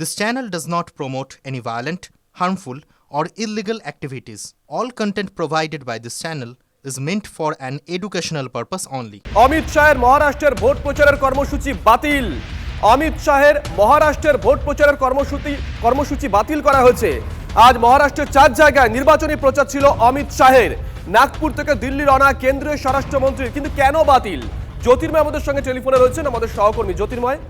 This channel does not promote any violent, harmful, or illegal activities. All content provided by this channel is meant for an educational purpose only. Amit শাহের মহারাষ্ট্রের vote প্রচারের কর্মসূচি বাতিল। অমিত শাহের মহারাষ্ট্রের vote প্রচারের কর্মসূচি কর্মসূচি বাতিল করা হয়েছে। আজ মহারাষ্ট্রের চার জায়গায় নির্বাচনী প্রচার ছিল অমিত শাহের। নাগপুর থেকে দিল্লি রওনা কেন্দ্রীয় স্বরাষ্ট্রমন্ত্রীর। কিন্তু কেন বাতিল? জ্যোতির্ময় আমাদের সঙ্গে টেলিফোনে রয়েছেন আমাদের সহকর্মী জ্যোতির্ময়।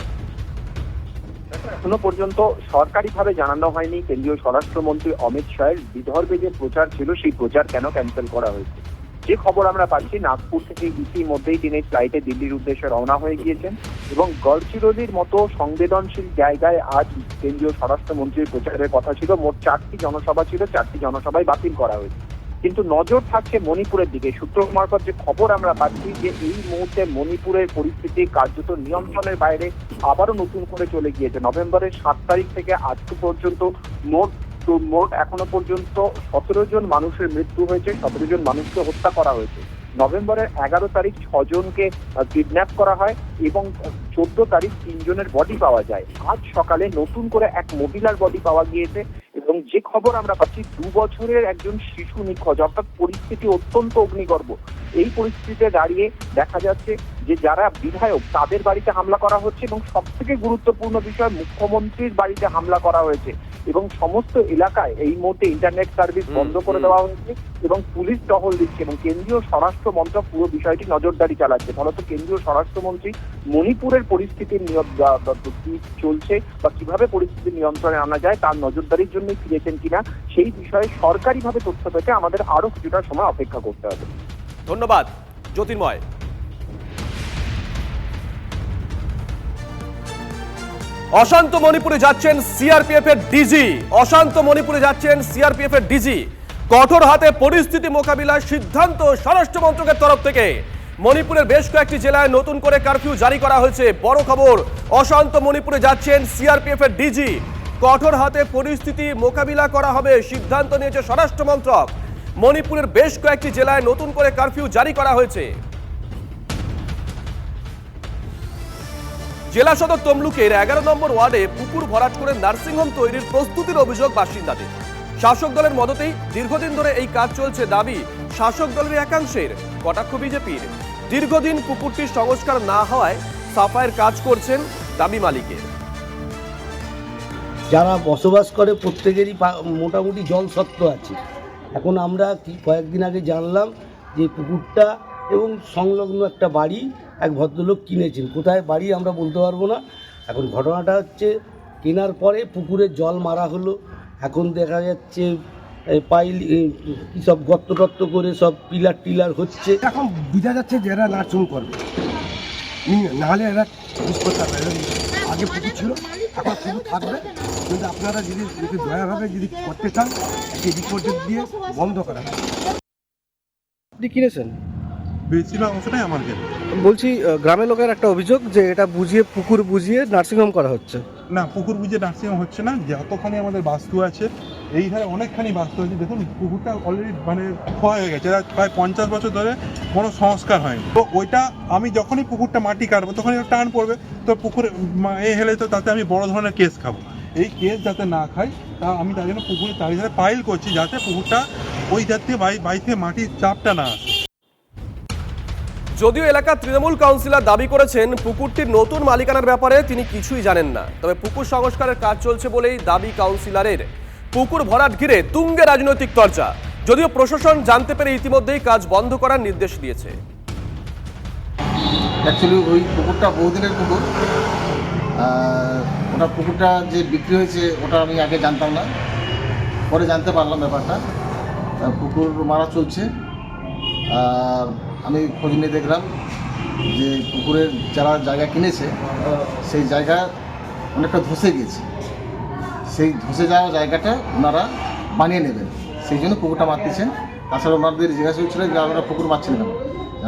এখনও পর্যন্ত সরকারিভাবে জানানো হয়নি। কেন্দ্রীয় স্বরাষ্ট্রমন্ত্রী অমিত শাহের বিদর্ভে যে প্রচার ছিল, সেই প্রচার কেন ক্যান্সেল করা হয়েছে? যে খবর আমরা পাচ্ছি, নাগপুর থেকে ইতিমধ্যেই তিনি ফ্লাইটে দিল্লির উদ্দেশ্যে রওনা হয়ে গিয়েছেন এবং গড়চিরোলির মতো সংবেদনশীল জায়গায় আজ কেন্দ্রীয় স্বরাষ্ট্রমন্ত্রীর প্রচারের কথা ছিল। মোট চারটি জনসভা ছিল, চারটি জনসভাই বাতিল করা হয়েছে। কিন্তু নজর থাকছে মণিপুরের দিকে। সূত্র মারফত যে খবর আমরা পাচ্ছি যে এই মুহূর্তে মণিপুরের পরিস্থিতি কার্যত নিয়ন্ত্রণের বাইরে আবারও নতুন করে চলে গিয়েছে। নভেম্বরের সাত তারিখ থেকে আজ পর্যন্ত মোট মোট এখনও পর্যন্ত সতেরো জন মানুষের মৃত্যু হয়েছে, সতেরো জন মানুষকে হত্যা করা হয়েছে। নভেম্বরের এগারো তারিখ ছজনকে কিডন্যাপ করা হয় এবং চোদ্দ তারিখ তিনজনের বডি পাওয়া যায়। আজ সকালে নতুন করে এক মহিলার বডি পাওয়া গিয়েছে। এবং যে খবর আমরা পাচ্ছি, দু বছরের একজন শিশু নিখোঁজ, অর্থাৎ পরিস্থিতি অত্যন্ত অগ্নিগর্ভ। এই পরিস্থিতিতে দাঁড়িয়ে দেখা যাচ্ছে যে যারা বিধায়ক, তাদের বাড়িতে হামলা করা হচ্ছে এবং সব থেকে গুরুত্বপূর্ণ বিষয়, মুখ্যমন্ত্রীর বাড়িতে হামলা করা হয়েছে। এবং সমস্ত এলাকায় এই মুহূর্তে ইন্টারনেট সার্ভিস বন্ধ করে দেওয়া হয়েছে এবং পুলিশ টহল দিচ্ছে এবং কেন্দ্রীয় স্বরাষ্ট্র মন্ত্রক পুরো বিষয়টি নজরদারি চালাচ্ছে। ফলত কেন্দ্রীয় স্বরাষ্ট্রমন্ত্রী মণিপুরের বা- কি চলছে বা কীভাবে পরিস্থিতি নিয়ন্ত্রণে আনা যায় তার নজরদারির জন্যই ফিরেছেন কিনা সেই বিষয়ে সরকারিভাবে তথ্য পেতে আমাদের আরও কিছুটা সময় অপেক্ষা করতে হবে। ধন্যবাদ জ্যোতির্ময়। অশান্ত মণিপুরে যাচ্ছেন সিআরপিএফ এর ডিজি অশান্ত মণিপুরে যাচ্ছেন সিআরপিএফ এর ডিজি কঠোর হাতে পরিস্থিতি মোকাবিলার সিদ্ধান্ত স্বরাষ্ট্র মন্ত্রকের তরফ থেকে। মণিপুরের বেশ কয়েকটি জেলায় নতুন করে কারফিউ জারি করা হয়েছে। বড় খবর, অশান্ত মণিপুরে যাচ্ছেন সিআরপিএফ এর ডিজি কঠোর হাতে পরিস্থিতি মোকাবিলা করা হবে, সিদ্ধান্ত নিয়েছে স্বরাষ্ট্র মন্ত্রক। মণিপুরের বেশ কয়েকটি জেলায় নতুন করে কারফিউ জারি করা হয়েছে। জেলা সদর তমলুকের এগারো নম্বর ওয়ার্ডে পুকুর ভরাট করে নার্সিংহোম তৈরির প্রস্তুতির অভিযোগ বাসিন্দাদের। শাসক দলের মদতেই দীর্ঘদিন ধরে এই কাজ চলছে দাবি শাসক দলের একাংশের, কটাক্ষ বিজেপির। দীর্ঘদিন পুকুরটির সংস্কার না হওয়ায় সাফাইয়ের কাজ করছেন দাবি মালিকের। যারা বসবাস করে প্রত্যেকেরই মোটামুটি জল সত্ত্ব আছে। এখন আমরা কয়েকদিন আগে জানলাম যে পুকুরটা এবং সংলগ্ন একটা বাড়ি এক ভদ্রলোক কিনেছেন। কোথায় বাড়ি আমরা বলতে পারব না। এখন ঘটনাটা হচ্ছে কেনার পরে পুকুরে জল মারা হলো। এখন দেখা যাচ্ছে পাইল কী সব গর্ত টত্ত করে সব পিলার টিলার হচ্ছে। এখন বোঝা যাচ্ছে যে এরা নাচুন করবে। নি- নাহলে এরা বুঝ করতে পারবে আগে পুকুর ছিল এখন পুকুর থাকবে। কিন্তু আপনারা যদি যদি দয়াভাবে যদি করতে চান একটি রিপোর্ট দিয়ে বন্ধ করা। আপনি কিনেছেন? বেশিরভাগ অংশটাই আমার বলছি গ্রামের লোকের একটা অভিযোগ যে এটা বুঝিয়ে পুকুর বুঝিয়ে নার্সিংহোম করা হচ্ছে। না পুকুর বুঝে নার্সিংহোম হচ্ছে না যতখানি আমাদের বাস্তু আছে এই ধারে অনেকখানি বাস্তু আছে। দেখুন পুকুরটা অলরেডি মানে ক্ষয় হয়ে গেছে প্রায় পঞ্চাশ বছর ধরে কোনো সংস্কার হয়নি। তো ওইটা আমি যখনই পুকুরটা মাটি কাটবো তখনই টান পড়বে। তো পুকুরে এ হেলে তো তাতে আমি বড় ধরনের কেস খাব। এই কেস যাতে না খাই তা আমি তার জন্য পুকুরে চারিধারে পাইল করছি যাতে পুকুরটা ওই বাই বাই থেকে মাটির চাপটা না আসে। যদিও এলাকার তৃণমূল কাউন্সিলর দাবি করেছেন, পুকুরটির নতুন মালিকানার ব্যাপারে তিনি কিছুই জানেন না। তবে পুকুর সংস্কারের কাজ চলছে বলেই দাবি কাউন্সিলরের। পুকুর ভরাট ঘিরে তুঙ্গে রাজনৈতিক চর্চা। যদিও প্রশাসন জানতে পেরে ইতিমধ্যেই কাজ বন্ধ করার নির্দেশ দিয়েছে। অ্যাকচুয়ালি ওই পুকুরটা বহুদিনের পুকুর। ওটা পুকুরটা যে বিক্রি হয়েছে, ওটা আমি আগে জানতাম না। পরে জানতে পারলাম ব্যাপারটা। পুকুর মারা চলছে। আর আমি খোঁজ নিয়ে দেখলাম যে পুকুরের যারা জায়গা কিনেছে, সেই জায়গা অনেকটা ধসে গিয়েছে। সেই ধসে যাওয়া জায়গাটা ওনারা বানিয়ে নেবেন। সেই জন্য পুকুরটা মারতেছেন তাছাড়া ওনাদের জিজ্ঞাসা হচ্ছিল যে আমরা পুকুর মারছেন কেন?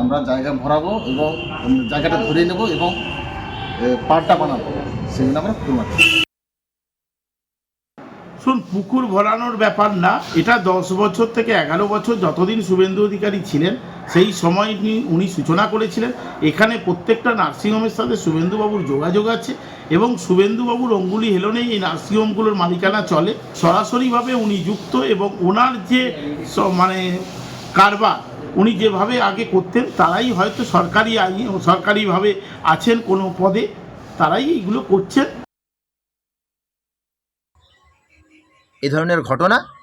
আমরা জায়গা ভরাবো এবং জায়গাটা ধরে নেব এবং পাড়টা বানাবো। সেই জন্য আমরা পুকুর মারছি শুন, পুকুর ভরানোর ব্যাপার না। এটা দশ বছর থেকে এগারো বছর যতদিন শুভেন্দু অধিকারী ছিলেন সেই সময় নি- উনি সূচনা করেছিলেন। এখানে প্রত্যেকটা নার্সিংহোমের সাথে শুভেন্দুবাবুর যোগাযোগ আছে এবং শুভেন্দুবাবুর অঙ্গুলি হেলনেই এই নার্সিংহোমগুলোর মালিকানা চলে। সরাসরিভাবে উনি যুক্ত এবং ওনার যে মানে কারবার, উনি যেভাবে আগে করতেন, তারাই হয়তো সরকারি আইন সরকারিভাবে আছেন কোনো পদে, তারাই এইগুলো করছেন। এ ধরনের ঘটনা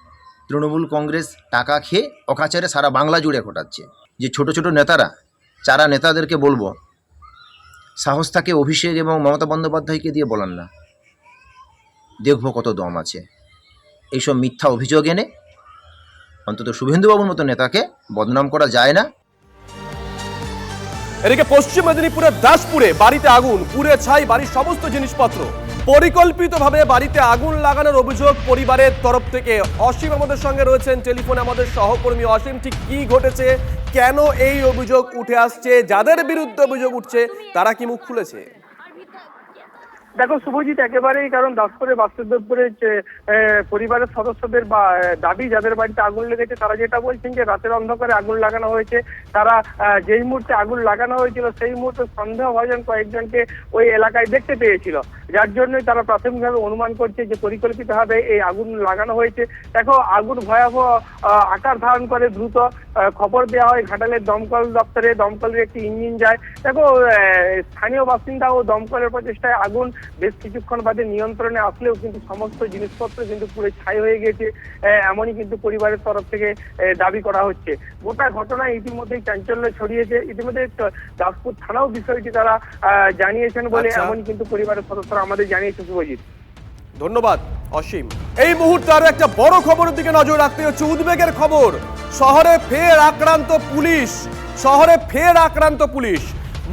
তৃণমূল কংগ্রেস টাকা খেয়ে অকাচারে সারা বাংলা জুড়ে ঘটাচ্ছে। যে ছোট ছোট নেতারা, চারা নেতাদেরকে বলব, সাহস থাকে অভিষেক এবং মমতা বন্দ্যোপাধ্যায়কে দিয়ে বলান না। দেখব কত দম আছে। এইসব মিথ্যা অভিযোগ এনে অন্তত শুভেন্দুবাবুর মতো নেতাকে বদনাম করা যায় না। এদিকে পশ্চিম মেদিনীপুরের দাসপুরে বাড়িতে আগুন, পুড়ে ছাই বাড়ির সমস্ত জিনিসপত্র। পরিকল্পিতভাবে বাড়িতে আগুন লাগানোর অভিযোগ পরিবারের তরফ থেকে। অসীম আমাদের সঙ্গে রয়েছেন, টেলিফোনে আমাদের সহকর্মী অসীম। ঠিক কি ঘটেছে? কেন এই অভিযোগ উঠে আসছে? যাদের বিরুদ্ধে অভিযোগ উঠছে, তারা কি মুখ খুলেছে? দেখো শুভজিৎ, একেবারেই কারণ দাসপুরে বাস্তুদেবপুরের পরিবারের সদস্যদের বা দাবি যাদের বাড়িতে আগুন লেগেছে, তারা যেটা বলছেন যে, রাতের অন্ধকারে আগুন লাগানো হয়েছে। তারা যেই মুহূর্তে আগুন লাগানো হয়েছিল, সেই মুহূর্তে সন্দেহভাজন কয়েকজনকে ওই এলাকায় দেখতে পেয়েছিল। যার জন্যই তারা প্রাথমিকভাবে অনুমান করছে যে, পরিকল্পিতভাবে এই আগুন লাগানো হয়েছে। দেখো, আগুন ভয়াবহ আকার ধারণ করে, দ্রুত খবর দেওয়া হয় ঘাটালের দমকল দপ্তরে। দমকলের একটি ইঞ্জিন যায়। দেখো স্থানীয় বাসিন্দা ও দমকলের প্রচেষ্টায় আগুন বেশ কিছুক্ষণ বাদে নিয়ন্ত্রণে আসলেও কিন্তু সমস্ত জিনিসপত্র কিন্তু পুরো ছাই হয়ে গেছে। এমনই কিন্তু পরিবারের তরফ থেকে দাবি করা হচ্ছে। গোটা ঘটনায় ইতিমধ্যেই চাঞ্চল্য ছড়িয়েছে। ইতিমধ্যে দাসপুর থানাও বিষয়টি তারা আহ, জানিয়েছেন বলে আচ্ছা। এমনই কিন্তু পরিবারের সদস্যরা আমাদের জানিয়েছে শুভজিৎ। ধন্যবাদ অসীম। এই মুহূর্তে আরও একটা বড় খবরের দিকে নজর রাখতে হচ্ছে। উদ্বেগের খবর শহরে ফের আক্রান্ত পুলিশ শহরে ফের আক্রান্ত পুলিশ।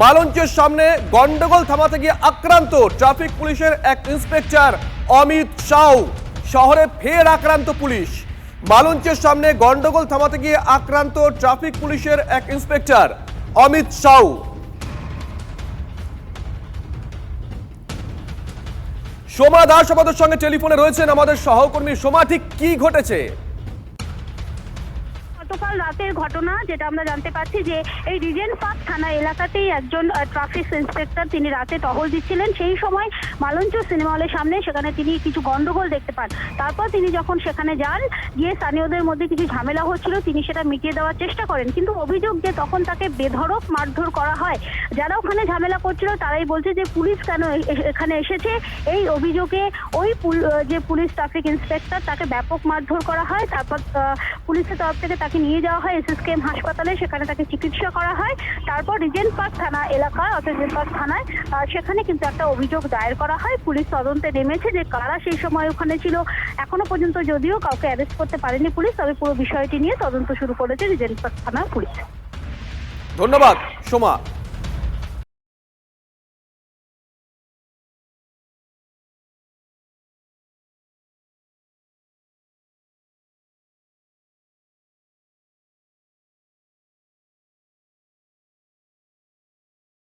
মালঞ্চের সামনে গন্ডগোল থামাতে গিয়ে আক্রান্ত ট্রাফিক পুলিশের এক ইন্সপেক্টর অমিত সাউ। শহরে ফের আক্রান্ত পুলিশ। মালঞ্চের সামনে গন্ডগোল থামাতে গিয়ে আক্রান্ত ট্রাফিক পুলিশের এক ইন্সপেক্টর অমিত সাউ। সোমা দাস আমাদের সঙ্গে টেলিফোনে রয়েছেন। আমাদের সহকর্মী সোমা, ঠিক কি ঘটেছে? গতকাল রাতের ঘটনা, যেটা আমরা জানতে পারছি যে এই রিজেন্ট পার্ক থানা এলাকাতেই একজন ট্রাফিক ইন্সপেক্টর তিনি রাতে টহল দিচ্ছিলেন। সেই সময় মালঞ্চ সিনেমা হলের সামনে সেখানে তিনি কিছু গন্ডগোল দেখতে পান। তারপর তিনি যখন সেখানে যান, গিয়ে স্থানীয়দের মধ্যে কিছু ঝামেলা হচ্ছিল, তিনি সেটা মিটিয়ে দেওয়ার চেষ্টা করেন। কিন্তু অভিযোগ যে তখন তাকে বেধড়ক মারধর করা হয়, যারা ওখানে ঝামেলা করছিল, তারাই বলছে যে পুলিশ কেন এখানে এসেছে। এই অভিযোগে ওই যে পুলিশ ট্রাফিক ইন্সপেক্টর, তাকে ব্যাপক মারধর করা হয়। তারপর পুলিশের তরফ থেকে তাকে নিয়ে যাওয়া হয় এসএসকেএম হাসপাতালে, সেখানে তাকে চিকিৎসা করা হয়। তারপর রিজেন্ট পার্ক থানা এলাকা অর্থাৎ রিজেন্ট পার্ক থানায় সেখানে কিন্তু একটা অভিযোগ দায়ের করা হয়। পুলিশ তদন্তে নেমেছে যে কারা সেই সময় ওখানে ছিল। এখনও পর্যন্ত যদিও কাউকে অ্যারেস্ট করতে পারেনি পুলিশ, তবে পুরো বিষয়টি নিয়ে তদন্ত শুরু করেছে রিজেন্ট পার্ক থানার পুলিশ। ধন্যবাদ, সোমা।